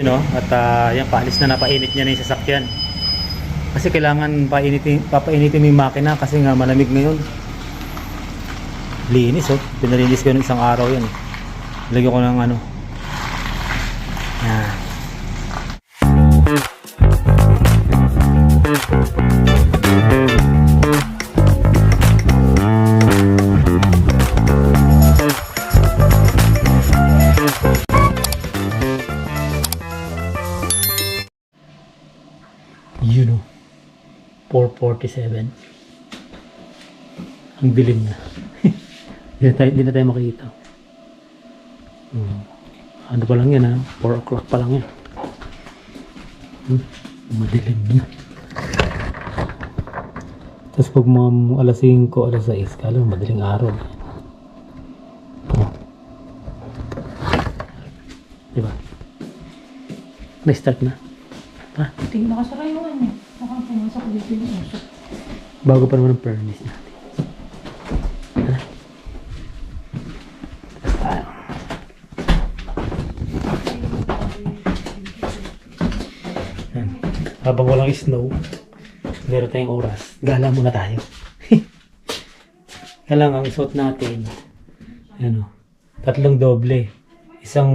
You know, at ah, yan, paalis na napainit niya na yung sasakyan. Kasi kailangan painitin, papainitin yung makina kasi nga malamig ngayon. Linis oh. Pinalinis ko ng isang araw yan. Lagyan ko ng ano. Yan. 447. Ang dilim na. Hindi na tayo, hindi na tayo makita. Hmm. Ano pa lang yan ha? 4 o'clock pa lang yan. Hmm. Madilim na. Tapos pag mga alas 5, alas 6, kala madaling araw. Oh. Diba? Na-start na. Ha? Tingnan nakasara yung ano. Mukhang pumasok dito yung usok. Bago pa naman ang furnace natin. Tara. Tayo. Yan. Habang walang snow, meron tayong oras. Gala muna tayo. Kailangan ang suot natin, ano, tatlong doble. Isang,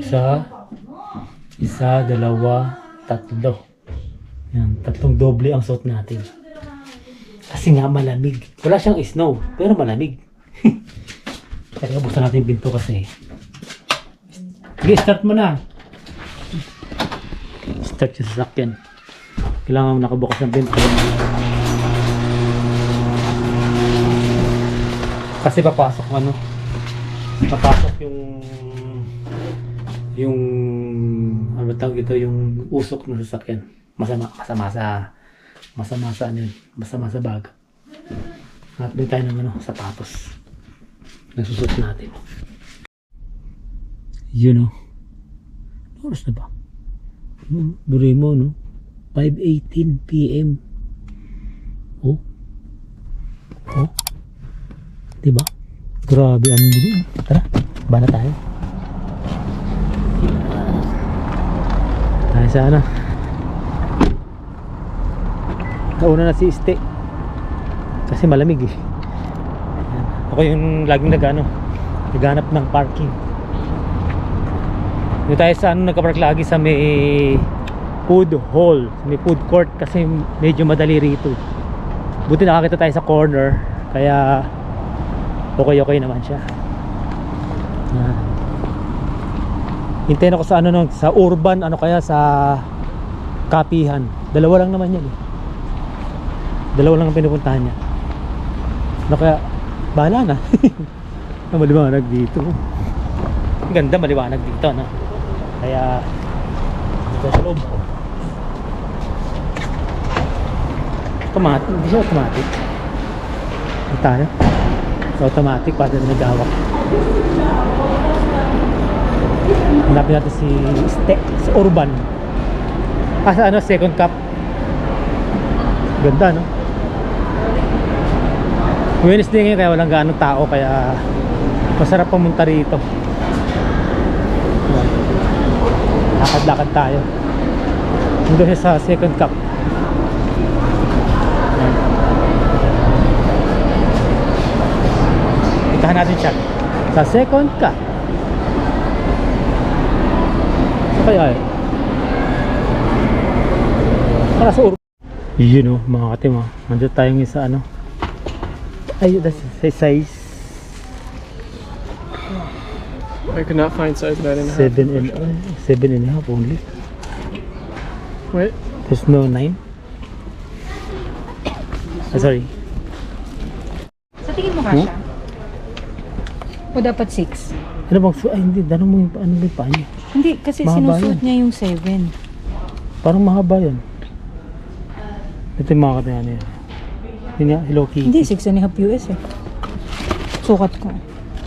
isa, isa, dalawa, tatlo. Yan, tatlong doble ang suot natin. Kasi nga malamig. Wala siyang snow, pero malamig. Kaya buksan natin yung pinto kasi. Sige, start mo na. Start yung sasakyan. Kailangan nakabukas ng pinto. Kasi papasok ano. Papasok yung yung ano tawag ito yung usok ng sasakyan. Masama masama sa masama sa ano yun, masama sa baga. At doon tayo ng ano, sapatos. Nagsusot natin. You know. Oras na ba? Hmm, mo, no? 5.18 p.m. Oh. Oh. Diba? Grabe, ano din. Tara, ba na tayo? Tayo sa ano? Nauna na si Ste. Kasi malamig eh. Ako yung laging nagano, naghanap ng parking. Yung tayo sa ano nagka-park lagi sa may food hall, may food court kasi medyo madali rito. Buti nakakita tayo sa corner, kaya okay okay naman siya. Ayan. Hintayin ako sa ano nung sa urban ano kaya sa kapihan. Dalawa lang naman yan eh. Dalawa lang ang pinupuntahan niya. Ano kaya, bahala na. Maliwanag dito. Ganda maliwanag dito, no? Kaya, dito sa loob. Automatic, hindi siya automatic. Ito tayo. Sa automatic, para na nag-awak. Hanapin natin si Ste, sa Urban. Ah, sa ano, second cup. Ganda, no? Wednesday ngayon kaya walang gaano tao kaya masarap pumunta rito. Lakad-lakad tayo. Siya sa second cup. Ayan. Itahan natin siya. Sa second cup. Sa kaya eh. Para sa urban. Yun o, mga katim o. Nandito tayong isa ano. Ay, that's sa size I could not find size nine and a half. 7 and, uh, 7 and a half only. Wait, There's no 9. Ah, sorry. Sa tingin mo Hmm? kasha? O dapat 6? Ano bang, su- ay hindi, tanong mo yung, ano ba yung paa niya? Hindi, kasi Mahaba sinusuot yun. niya yung 7. Parang mahaba yan. Ito yung mga katayan niya. Yun nga, Hello Kitty. Hindi, 6 and a half US eh. Sukat ko.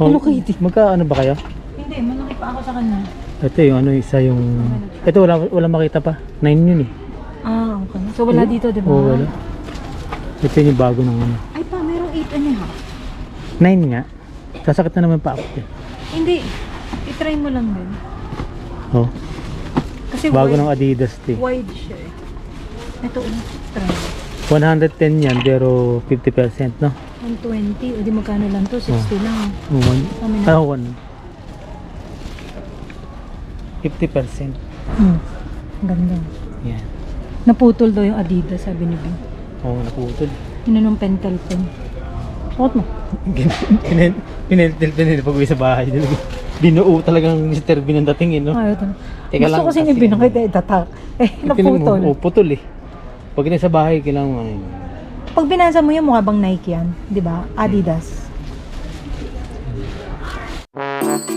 Oh, Hello Kitty. Magka ano ba kayo? Hindi, malaki pa ako sa kanya. Ito yung ano, isa yung... Ito wala, wala makita pa. 9 yun eh. Ah, okay. So wala dito, di ba? Oo, wala. Ito yung bago ng ano. Ay pa, merong 8 and a half. 9 nga. Sasakit na naman pa ako. eh. Hindi. I-try mo lang din. Oh. Kasi Bago wide, ng Adidas to eh. wide siya eh. Ito, um, try. 110 yan pero 50% no? 120. O di magkano lang to? 60 lang. Oh, one, ah, one. 50%. Hmm. Ang Ganda. Yan. Naputol daw yung Adidas, sabi ni Bing. Oo, oh, naputol. Yun na nung pentel pen. Suot mo. Pinel, pinel, pinel, pag uwi sa bahay. Binuo talagang Mr. Bean ang dating eh, no? Ayaw to. Teka Gusto lang, kasi kasi yung binakita, itatak. Eh, naputol. Oo, putol eh. Pag nasa bahay, kailangan ano yun. Pag binasa mo yan, mukha bang Nike yan? Di ba? Adidas. Ang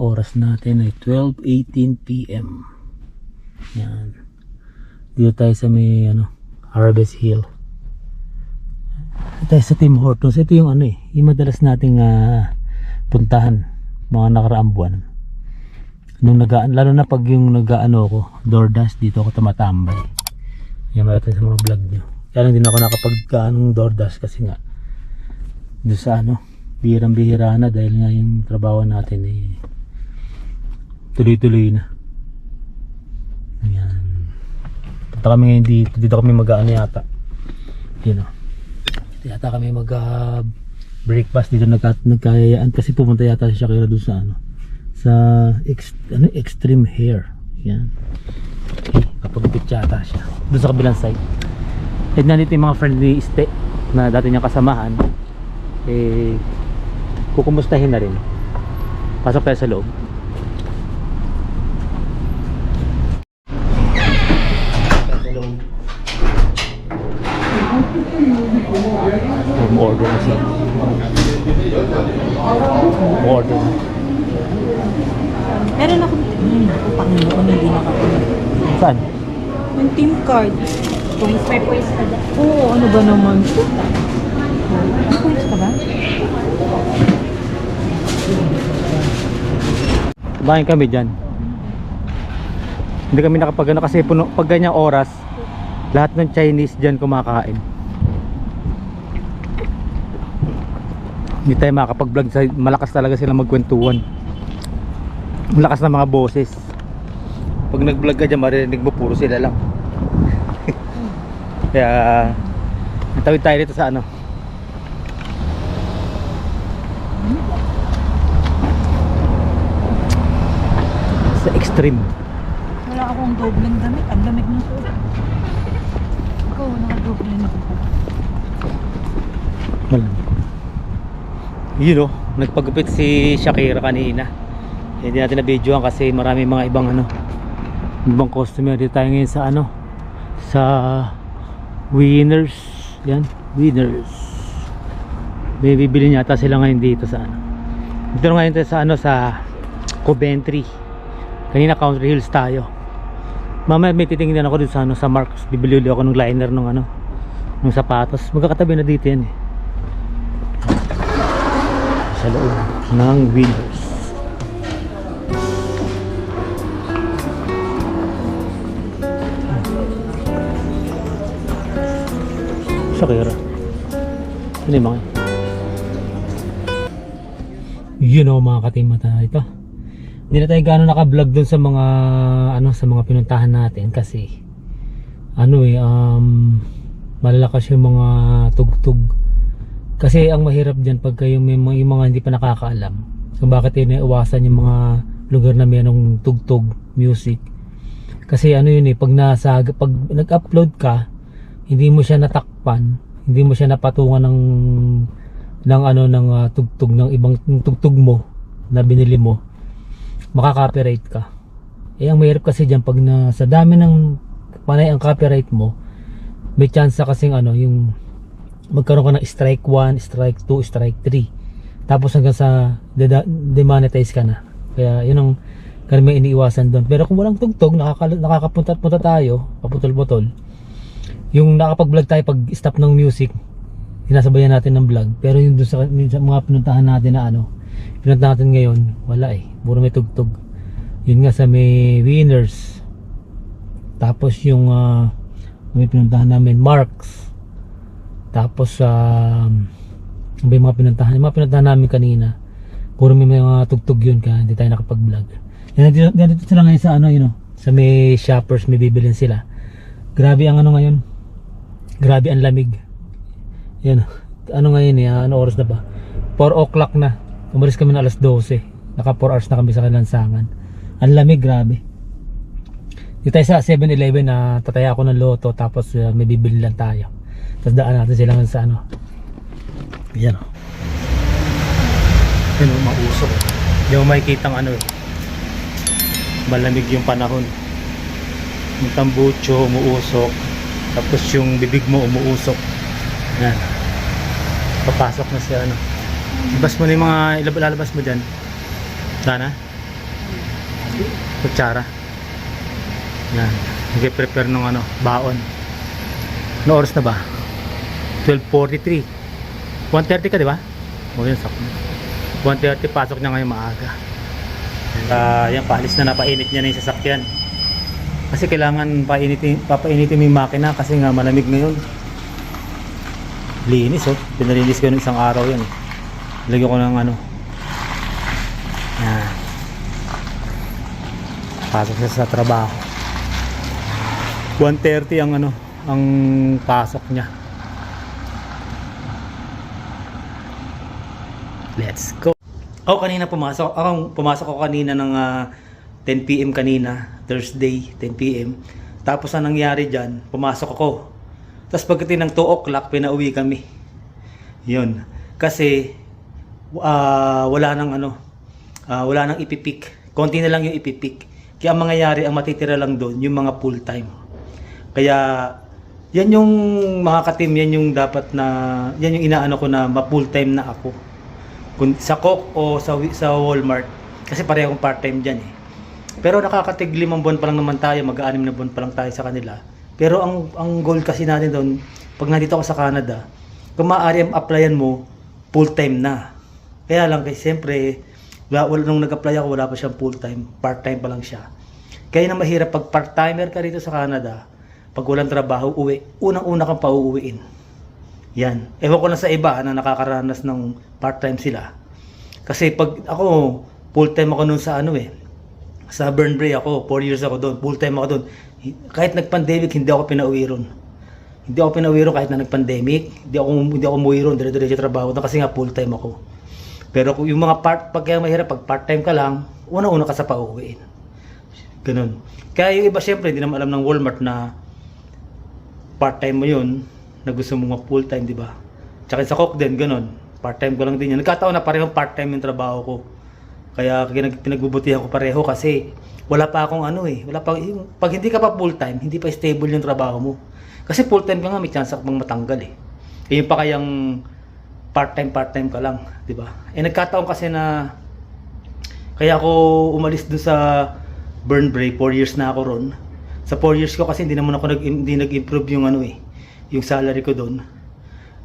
oras natin ay 12.18 p.m. Yan. Dito tayo sa may ano, Harvest Hill. Dito tayo sa Tim Hortons. Ito yung ano eh, yung madalas nating ah, puntahan mga nakaraang buwan. Nung nagaan, lalo na pag yung nagaano ko, DoorDash, dito ako tumatambay. Yan makita sa mga vlog nyo. Kaya lang din ako nakapag ng DoorDash kasi nga, doon sa ano, bihirang-bihira na dahil nga yung trabaho natin eh, tuloy-tuloy na. Ayan. Punta kami ngayon dito. Dito kami mag-ano yata. Yun o. Dito yata kami mag ah, breakfast dito nagka, nagkayayaan kasi pumunta yata si Shakira doon sa ano sa ex, ano, extreme hair. Yan. Okay, kapagupit yata siya. Doon sa kabilang side. Eh nandito yung mga friend ni Este na dati niyang kasamahan. Eh kukumustahin na rin. Pasok tayo sa loob. Saan? Yung team card. Points, may points ka ba? Oo, ano ba naman? May points ka ba? Kumain kami dyan. Hindi kami nakapagano kasi puno, pag ganyang oras, lahat ng Chinese dyan kumakain. Hindi tayo makakapag-vlog sa malakas talaga sila magkwentuhan. Malakas na mga boses. Pag nag-vlog ka dyan, marinig mo puro sila lang. Kaya, natawid tayo dito sa ano. Sa extreme. Wala akong dobleng damit. Ang damit mo. Ikaw, nakadoble na ako. Malam. Yun oh, nagpagupit si Shakira kanina. Hindi natin na videoan kasi marami mga ibang ano, ibang customer dito tayo ngayon sa ano, sa Winners. Yan, Winners. May bibili yata sila ngayon dito sa ano. Dito ngayon tayo sa ano sa Coventry. Kanina Country Hills tayo. Mamaya may titingnan ako dito sa ano sa Marks. Bibili ulit ako ng liner ng ano, ng sapatos. Magkakatabi na dito yan eh sa loob ng Winners. Shakira. Ano yung mga yun o mga katimata ito. Hindi na tayo gaano naka-vlog dun sa mga ano sa mga pinuntahan natin kasi ano eh um malalakas yung mga tugtog. Kasi ang mahirap dyan pag kayo may mga, yung mga hindi pa nakakaalam kung bakit iniiwasan yung mga lugar na mayroong tugtog music. Kasi ano yun eh pag nasa pag nag-upload ka hindi mo siya natakpan hindi mo siya napatungan ng ng ano ng ah, tugtog ng ibang ng tugtog mo na binili mo makaka-copyright ka Eh, ang mahirap kasi dyan, pag na, sa dami ng panay ang copyright mo, may chance kasing ano, yung magkaroon ka ng strike 1, strike 2, strike 3. Tapos hanggang sa demonetize ka na. Kaya yun ang karamihan iniiwasan doon. Pero kung walang tugtog, nakaka, nakakapunta-punta tayo, paputol-putol. Yung nakapag-vlog tayo pag stop ng music, sinasabayan natin ng vlog. Pero yung sa, sa mga pinuntahan natin na ano, pinuntahan natin ngayon, wala eh. Puro may tugtog. Yun nga sa may winners. Tapos yung ah, may pinuntahan namin, Marks. Tapos um, ano ba yung mga pinuntahan? Yung mga pinuntahan namin kanina, puro may mga tugtog yun kaya hindi tayo nakapag-vlog. Yan, dito, ganito sila ngayon sa ano, yun know, sa may shoppers, may bibilin sila. Grabe ang ano ngayon. Grabe ang lamig. Yan. Ano ngayon eh, ah, ano oras na ba? 4 o'clock na. Umalis kami ng alas 12. Naka 4 hours na kami sa kalansangan. Ang lamig, grabe. Dito tayo sa 7-Eleven na tataya ako ng loto tapos uh, may bibili lang tayo. Tapos daan natin sila sa ano. Yan o. Yan o, mausok. Hindi mo makikita ang ano eh. Malamig yung panahon. Yung tambucho, umuusok. Tapos yung bibig mo umuusok. Yan. Papasok na siya ano. Labas mo na yung mga ilab- lalabas mo dyan. Sana? Kutsara. Yan. Nag-prepare ng ano, baon. Ano oras na ba? 12.43. 1.30 ka, di ba? O yun, sakto. 1.30, pasok niya ngayon maaga. Uh, yan, paalis na napainit niya na yung sasakyan. Kasi kailangan painitin, papainitin mo yung makina kasi nga malamig ngayon. Linis oh. Pinalinis ko ng isang araw yan eh. Lagyan ko ng ano. Yan. Pasok siya sa trabaho. 1.30 ang ano, ang pasok niya. Let's go. Oh, kanina pumasok. Ako pumasok ako kanina ng ah, 10 PM kanina, Thursday, 10 PM. Tapos ang nangyari diyan, pumasok ako. Tapos pagdating ng 2 o'clock, pinauwi kami. 'Yun. Kasi ah, wala nang ano, ah, wala nang ipipik. Konti na lang yung ipipik. Kaya ang mangyayari, ang matitira lang doon, yung mga full time. Kaya yan yung mga katim, yan yung dapat na, yan yung inaano ko na ma-full time na ako. Kung sa Coke o sa, sa Walmart. Kasi pareho akong part-time dyan eh. Pero nakakatig limang buwan pa lang naman tayo, mag-aanim na buwan pa lang tayo sa kanila. Pero ang, ang goal kasi natin doon, pag nandito ako sa Canada, kung maaari ang applyan mo, full-time na. Kaya lang kasi siyempre, wala, nung nag-apply ako, wala pa siyang full-time, part-time pa lang siya. Kaya na mahirap pag part-timer ka rito sa Canada, pag walang trabaho, uwi, unang-una kang pauuwiin. Yan. Ewan ko lang sa iba na nakakaranas ng part-time sila. Kasi pag ako, full-time ako noon sa ano eh, sa Burnbrae ako, 4 years ako doon, full-time ako doon. Kahit nag-pandemic, hindi ako pinauwi ron. Hindi ako pinauwi ron kahit na nag-pandemic, hindi ako, hindi ako umuwi ron, dire-diretso trabaho doon kasi nga full-time ako. Pero yung mga part, pag kaya mahirap, pag part-time ka lang, una-una ka sa pauwiin. Ganun. Kaya yung iba syempre, hindi naman alam ng Walmart na part-time mo yun, na gusto mo mga full-time, di ba? Tsaka sa Coke din, ganun. Part-time ko lang din yan. Nagkataon na parehong part-time yung trabaho ko. Kaya pinag pinagbubutihan ko pareho kasi wala pa akong ano eh. Wala pa, yung, pag hindi ka pa full-time, hindi pa stable yung trabaho mo. Kasi full-time ka nga, may chance ka matanggal eh. Eh yung pa kayang part-time, part-time ka lang, di ba? Eh nagkataon kasi na kaya ako umalis dun sa burn break, 4 years na ako ron. Sa 4 years ko kasi hindi naman ako nag, hindi nag-improve yung ano eh, yung salary ko doon.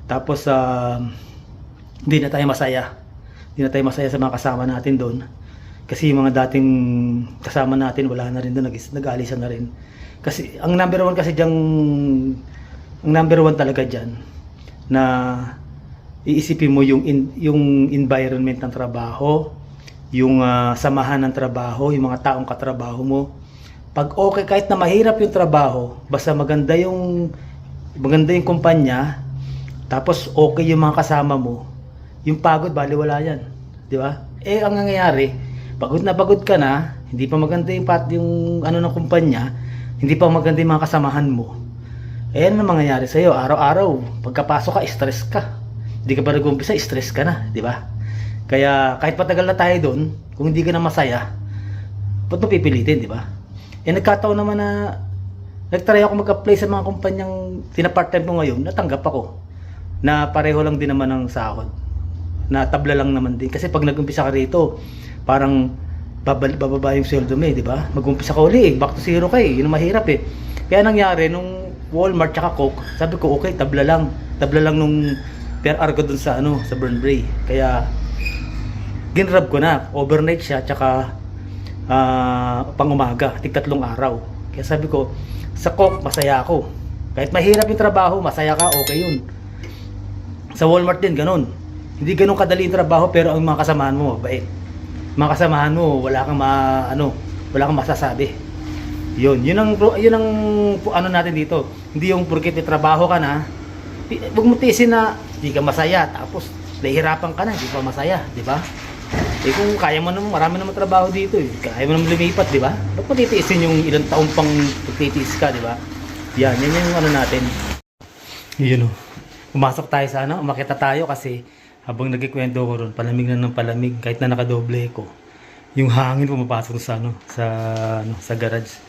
Tapos ah, hindi na tayo masaya. Hindi na tayo masaya sa mga kasama natin doon. Kasi yung mga dating kasama natin wala na rin doon, nag- nag-aalisan na rin. Kasi ang number one kasi diyang ang number one talaga diyan na iisipin mo yung in- yung environment ng trabaho, yung ah, samahan ng trabaho, yung mga taong katrabaho mo. Pag okay kahit na mahirap yung trabaho, basta maganda yung maganda yung kumpanya, tapos okay yung mga kasama mo, yung pagod baliwala yan, di ba? Eh ang nangyayari, pagod na pagod ka na, hindi pa maganda yung pat yung ano ng kumpanya, hindi pa maganda yung mga kasamahan mo. Eh ano mangyayari sa iyo? Araw-araw, pagkapasok ka, stress ka. Hindi ka pa nag-umpisa, stress ka na, di ba? Kaya kahit patagal na tayo doon, kung hindi ka na masaya, ba't mo pipilitin, di ba? Eh nagkataon naman na nagtry ako mag-apply sa mga kumpanyang tina-part-time ko ngayon, natanggap ako. Na pareho lang din naman ang sahod. Na tabla lang naman din. Kasi pag nag-umpisa ka rito, parang bababa yung sweldo mo eh, di ba? Mag-umpisa ka uli eh, back to zero ka eh, yun mahirap eh. Kaya nangyari, nung Walmart tsaka Coke, sabi ko okay, tabla lang. Tabla lang nung per hour ko dun sa ano, sa Burnbrae. Kaya ginrab ko na, overnight siya, tsaka ah, pang umaga, tig tatlong araw. Kaya sabi ko, sa Coke, masaya ako. Kahit mahirap yung trabaho, masaya ka, okay yun. Sa Walmart din, ganun. Hindi ganun kadali yung trabaho, pero ang mga kasamahan mo, mabait. Mga kasamahan mo, wala kang ma, ano, wala kang masasabi. Yun, yun ang, yun ang ano natin dito. Hindi yung porket trabaho ka na, huwag mo tiisin na hindi ka masaya, tapos nahihirapan ka na, hindi pa masaya, di ba? Eh kung kaya mo naman, marami naman trabaho dito eh. Kaya mo naman lumipat, di ba? Ba't mo titiisin yung ilang taong pang pagtitiis ka, di ba? Yan, yan yung ano natin. Yun o. Pumasok tayo sa ano, umakita tayo kasi habang nagkikwento ko ron, palamig na ng palamig, kahit na nakadoble ko. Yung hangin pumapasok sa ano, sa ano, sa garage.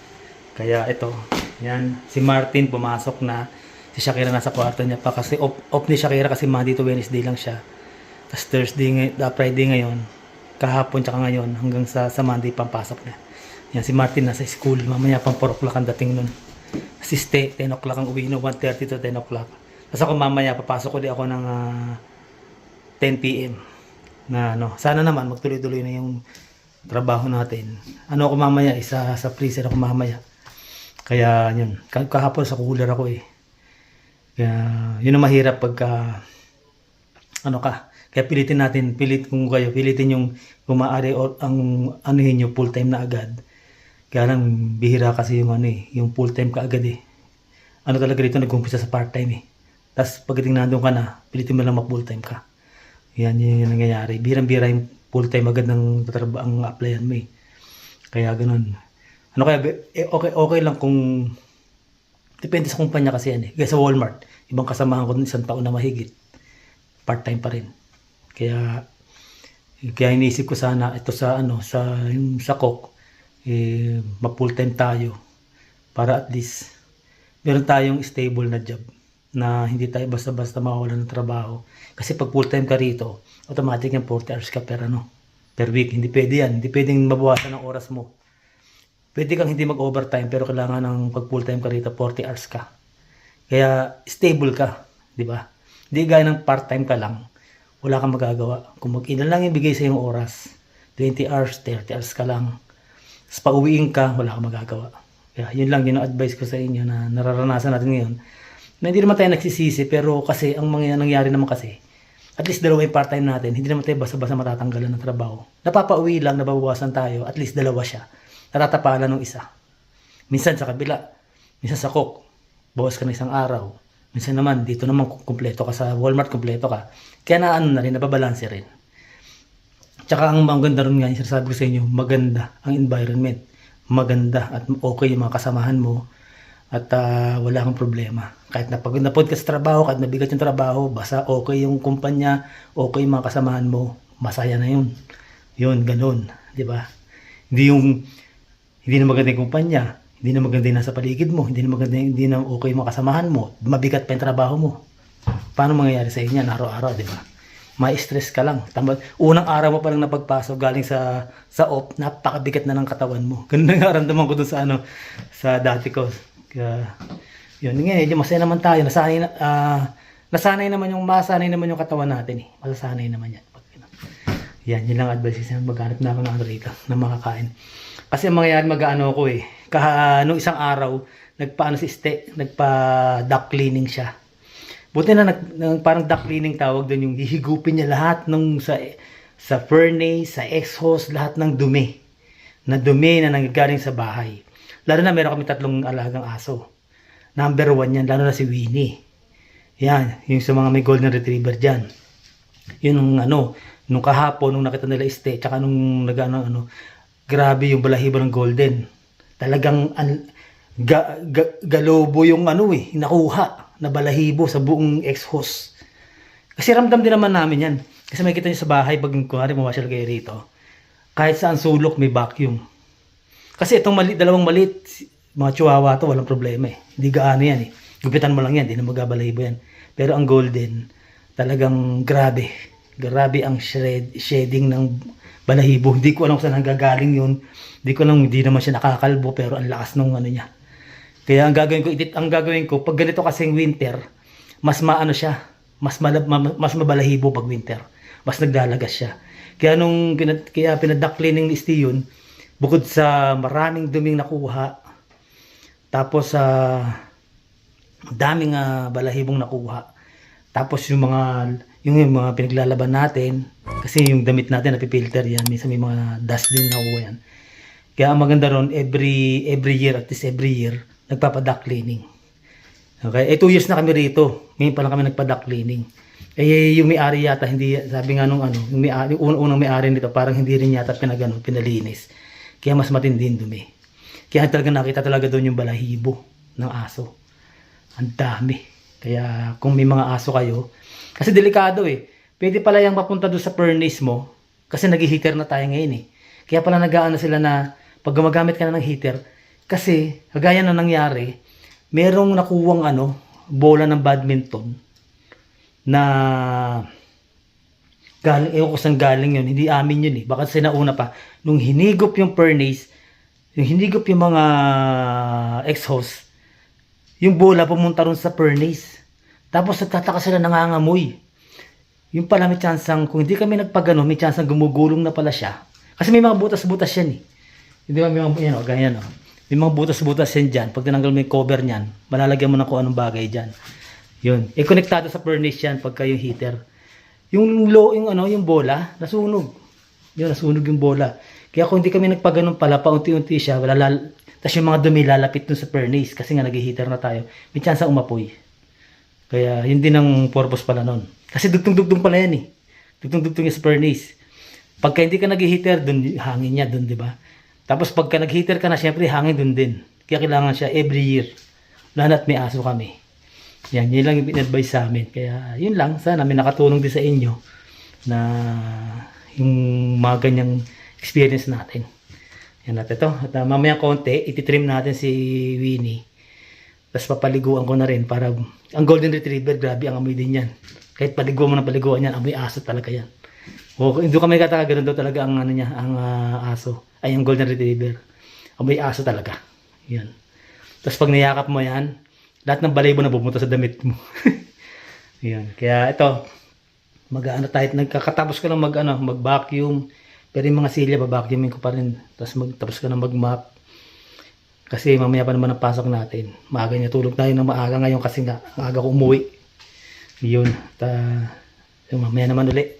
Kaya ito, yan, si Martin pumasok na, si Shakira nasa kwarto niya pa kasi off, off ni Shakira kasi Monday to Wednesday lang siya. Tapos Thursday, uh, Friday ngayon, kahapon tsaka ngayon, hanggang sa, sa Monday pampasok na. Yan, si Martin nasa school, mamaya pang 4 o'clock ang dating nun. Si Ste, 10 o'clock ang uwi, no, 1.30 to 10 o'clock. Tapos ako mamaya, papasok ulit ako ng ah, 10 p.m. Na ano, sana naman magtuloy-tuloy na yung trabaho natin. Ano ako mamaya, isa sa freezer ako mamaya. Kaya yun, Kah- kahapon sa cooler ako eh. Kaya yun ang mahirap pagka ano ka. Kaya pilitin natin, pilit kung kayo, pilitin yung kung maaari o ang anuhin nyo full time na agad. Kaya lang bihira kasi yung ano eh, yung full time ka agad eh. Ano talaga dito nag-umpisa sa part time eh. Tapos pagdating nandun ka na, pilitin mo lang mag full time ka. Yan yun yung nangyayari. Birang-bira yung full time agad ng ang applyan mo eh. Kaya ganun. Ano kaya, eh, okay, okay lang kung depende sa kumpanya kasi yan eh. Kaya sa Walmart, ibang kasamahan ko dun isang taon na mahigit. Part-time pa rin. Kaya kaya iniisip ko sana ito sa ano sa yung sa Coke eh ma-full time tayo para at least meron tayong stable na job na hindi tayo basta-basta mawawalan ng trabaho. Kasi pag full time ka rito, automatic yung 40 hours ka per ano, per week. Hindi pwede yan. Hindi pwedeng mabawasan ng oras mo. Pwede kang hindi mag-overtime pero kailangan ng pag full time ka rito, 40 hours ka. Kaya stable ka, di ba? Hindi gaya ng part-time ka lang, wala kang magagawa. Kung mag ilan lang yung bigay sa yung oras, 20 hours, 30 hours ka lang. Tapos pag uwiin ka, wala kang magagawa. Kaya yun lang yung advice ko sa inyo na nararanasan natin ngayon. Na hindi naman tayo nagsisisi, pero kasi ang mga nangyari naman kasi, at least dalawa yung part-time natin, hindi naman tayo basta-basta matatanggalan ng trabaho. Napapauwi lang, nababawasan tayo, at least dalawa siya. Natatapalan ng isa. Minsan sa kabila, minsan sa cook, bawas ka na isang araw. Minsan naman, dito naman kumpleto ka sa Walmart, kumpleto ka. Kaya na ano na rin, nababalanse rin. Tsaka ang maganda rin nga, sinasabi ko sa inyo, maganda ang environment. Maganda at okay yung mga kasamahan mo. At ah, wala kang problema. Kahit napagod na ka sa trabaho, kahit mabigat yung trabaho, basta okay yung kumpanya, okay yung mga kasamahan mo, masaya na yun. Yun, ganun. Di ba? Hindi yung, hindi na maganda yung kumpanya, hindi na maganda yung nasa paligid mo, hindi na maganda, hindi na okay yung mga kasamahan mo, mabigat pa yung trabaho mo. Paano mangyayari sa inyo araw-araw, di ba? May stress ka lang. Tama, unang araw mo pa lang napagpasok galing sa sa off, napakabigat na ng katawan mo. Ganun ang naramdaman ko dun sa ano, sa dati ko. Kaya, yun, ngayon, medyo masaya naman tayo. Nasanay, na, ah, nasanay naman yung, masanay naman yung katawan natin eh. Masasanay naman yan. Ano. Yan, yun lang advice ko maghanap na ako ng ano rito, na makakain. Kasi ang mangyayari mag-ano ko eh. Kaha, nung isang araw, nagpaano si Ste, nagpa-duct cleaning siya. Buti na nag, nag- parang duct cleaning tawag doon yung hihigupin niya lahat ng sa sa furnace, sa exhaust, lahat ng dumi. Na dumi na nanggagaling sa bahay. Lalo na meron kami tatlong alagang aso. Number one yan, lalo na si Winnie. Yan, yung sa mga may golden retriever dyan. Yun ano, nung kahapon, nung nakita nila este, tsaka nung nagano ano, grabe yung balahibo ng golden. Talagang an, ga, ga- galobo yung ano eh, nakuha na balahibo sa buong exhaust. Kasi ramdam din naman namin yan. Kasi makikita nyo sa bahay, pag kunwari mamasyal kayo rito, kahit saan sulok may vacuum. Kasi itong mali, dalawang maliit, mga chihuahua to, walang problema eh. Hindi gaano yan eh. Gupitan mo lang yan, hindi na magabalahibo yan. Pero ang golden, talagang grabe. Grabe ang shred, shading ng balahibo. Hindi ko alam kung saan nanggagaling yun. Hindi ko alam, hindi naman siya nakakalbo, pero ang lakas nung ano niya. Kaya ang gagawin ko, edit, ang gagawin ko, pag ganito kasing winter, mas maano siya, mas, malab, ma- mas mabalahibo pag winter. Mas naglalagas siya. Kaya nung kaya pinaduck cleaning ni Steve yun, bukod sa maraming duming nakuha, tapos sa daming ah, balahibong nakuha, tapos yung mga yung, yung mga pinaglalaban natin, kasi yung damit natin napipilter yan, minsan may mga dust din nakuha yan. Kaya ang maganda ron, every, every year, at least every year, nagpapaduck cleaning. Okay, eh two years na kami rito. Ngayon pa lang kami nagpa-duck cleaning. Eh yung may-ari yata hindi sabi nga nung ano, yung may-ari yung unang may-ari nito parang hindi rin yata pinagano, pinalinis. Kaya mas matindi yung dumi. Kaya talaga nakita talaga doon yung balahibo ng aso. Ang dami. Kaya kung may mga aso kayo, kasi delikado eh. Pwede pala yung mapunta doon sa furnace mo kasi nag-heater na tayo ngayon eh. Kaya pala nag-aano sila na pag gumagamit ka na ng heater kasi kagaya na nangyari, merong nakuwang ano, bola ng badminton na galing, ewan ko saan galing yun, hindi amin yun eh. Baka sinauna pa, nung hinigop yung furnace, yung hinigop yung mga exhaust, yung bola pumunta ron sa furnace. Tapos nagtataka sila nangangamoy. Yung pala may chansang, kung hindi kami nagpagano, may chansang gumugulong na pala siya. Kasi may mga butas-butas yan eh. Hindi ba may mga, yan o, ganyan o. May mga butas-butas yan dyan. Pag tinanggal mo yung cover niyan, malalagyan mo na kung anong bagay dyan. Yun. E konektado sa furnace yan pagka yung heater. Yung low, yung ano, yung bola, nasunog. Yun, nasunog yung bola. Kaya kung hindi kami nagpaganon pala, paunti-unti siya, wala lal... Tapos yung mga dumi lalapit dun sa furnace kasi nga nag-heater na tayo. May chance umapoy. Kaya yun din ang purpose pala nun. Kasi dugtong-dugtong pala yan eh. Dugtong-dugtong yung furnace. Pagka hindi ka nag-heater, dun hangin niya dun, di ba? Tapos pagka nag-heater ka na, syempre hangin dun din. Kaya kailangan siya every year. Lalo na't may aso kami. Yan, yun lang yung advice sa amin. Kaya yun lang, sana may nakatulong din sa inyo na yung mga ganyang experience natin. Yan at ito. At uh, mamaya konti, ititrim natin si Winnie. Tapos papaliguan ko na rin para ang golden retriever, grabe ang amoy din yan. Kahit paliguan mo na paliguan yan, amoy aso talaga yan. O, hindi kami kataka, ganun daw talaga ang ano niya, ang ah, aso. Ay, ang golden retriever. Amoy aso talaga. Yan. Tapos pag niyakap mo yan, lahat ng balayibo na pumunta sa damit mo. yan. Kaya ito, mag-ano tayo, nagkakatapos ko lang mag, ano, mag-vacuum. Pero yung mga silya, babacuumin ko pa rin. Tapos magtapos ko na mag-mop. Kasi mamaya pa naman ang pasok natin. Maaga niya tulog tayo ng maaga ngayon kasi nga, ang aga ko umuwi. Yun. Ta, yung mamaya naman ulit.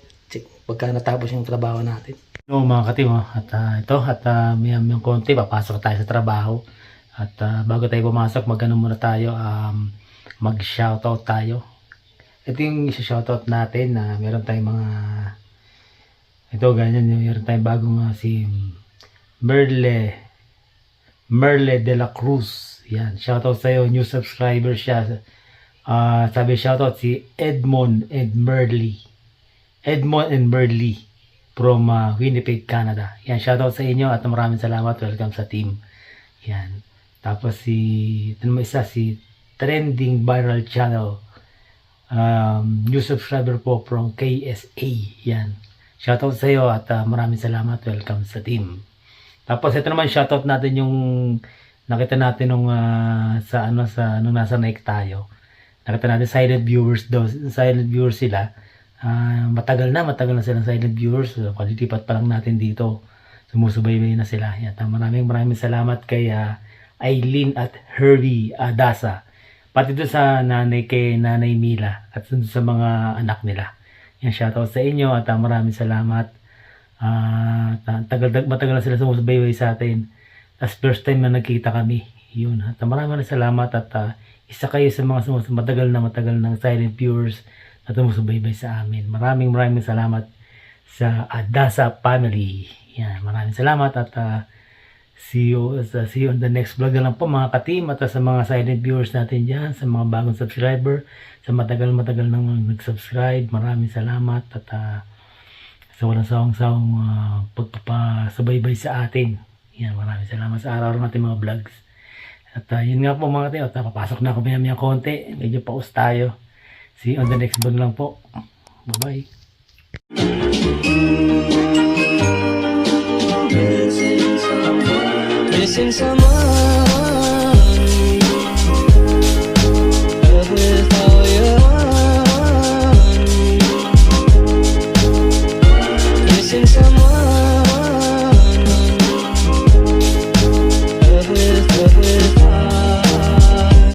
Pagka natapos yung trabaho natin. No, mga katim, oh. at ah, ito, at uh, may may konti, papasok tayo sa trabaho. At ah, bago tayo pumasok, magano muna tayo, um, mag-shoutout tayo. Ito yung isa-shoutout natin na meron tayong mga ito ganyan yung meron tayong bagong ah, si Merle Merle de la Cruz. Yan, shoutout sa iyo, new subscriber siya. Ah, sabi shoutout si Edmond and Merle. Edmond and Merle from ah, Winnipeg, Canada. Yan, shoutout sa inyo at maraming salamat. Welcome sa team. Yan. Tapos si, ito naman isa, si Trending Viral Channel. Um, new subscriber po from KSA. Yan. Shoutout sa iyo at ah, maraming salamat. Welcome sa team. Tapos ito naman shoutout natin yung nakita natin nung ah, sa ano sa nung nasa Nike tayo. Nakita natin silent viewers daw, silent viewers sila. Ah, matagal na, matagal na silang silent viewers. So, kalilipat pa lang natin dito. Sumusubaybay na sila. Yan. Maraming maraming salamat kay ah, Eileen at Herbie Adasa. Pati doon sa nanay kay Nanay Mila at doon sa mga anak nila. Yan, shoutout sa inyo at ah, maraming salamat. Ah, ta- tagal, matagal na sila sumusubaybay sa atin. Tapos first time na nagkita kami. Yun. At ah, maraming salamat at ah, isa kayo sa mga sumus matagal na matagal ng silent viewers na sumusubaybay sa amin. Maraming maraming salamat sa Adasa family. Yan, maraming salamat at ah, see you, sa see you on the next vlog na lang po mga ka-team at sa mga silent viewers natin dyan, sa mga bagong subscriber, sa matagal-matagal nang nag-subscribe, maraming salamat at ah, sa walang sawang-sawang uh, pagpapasubaybay sa atin. Yan, maraming salamat sa araw-araw natin mga vlogs. At ah, yun nga po mga at ah, papasok na ako maya maya konti. Medyo paus tayo. See you on the next vlog lang po. Bye-bye. missing someone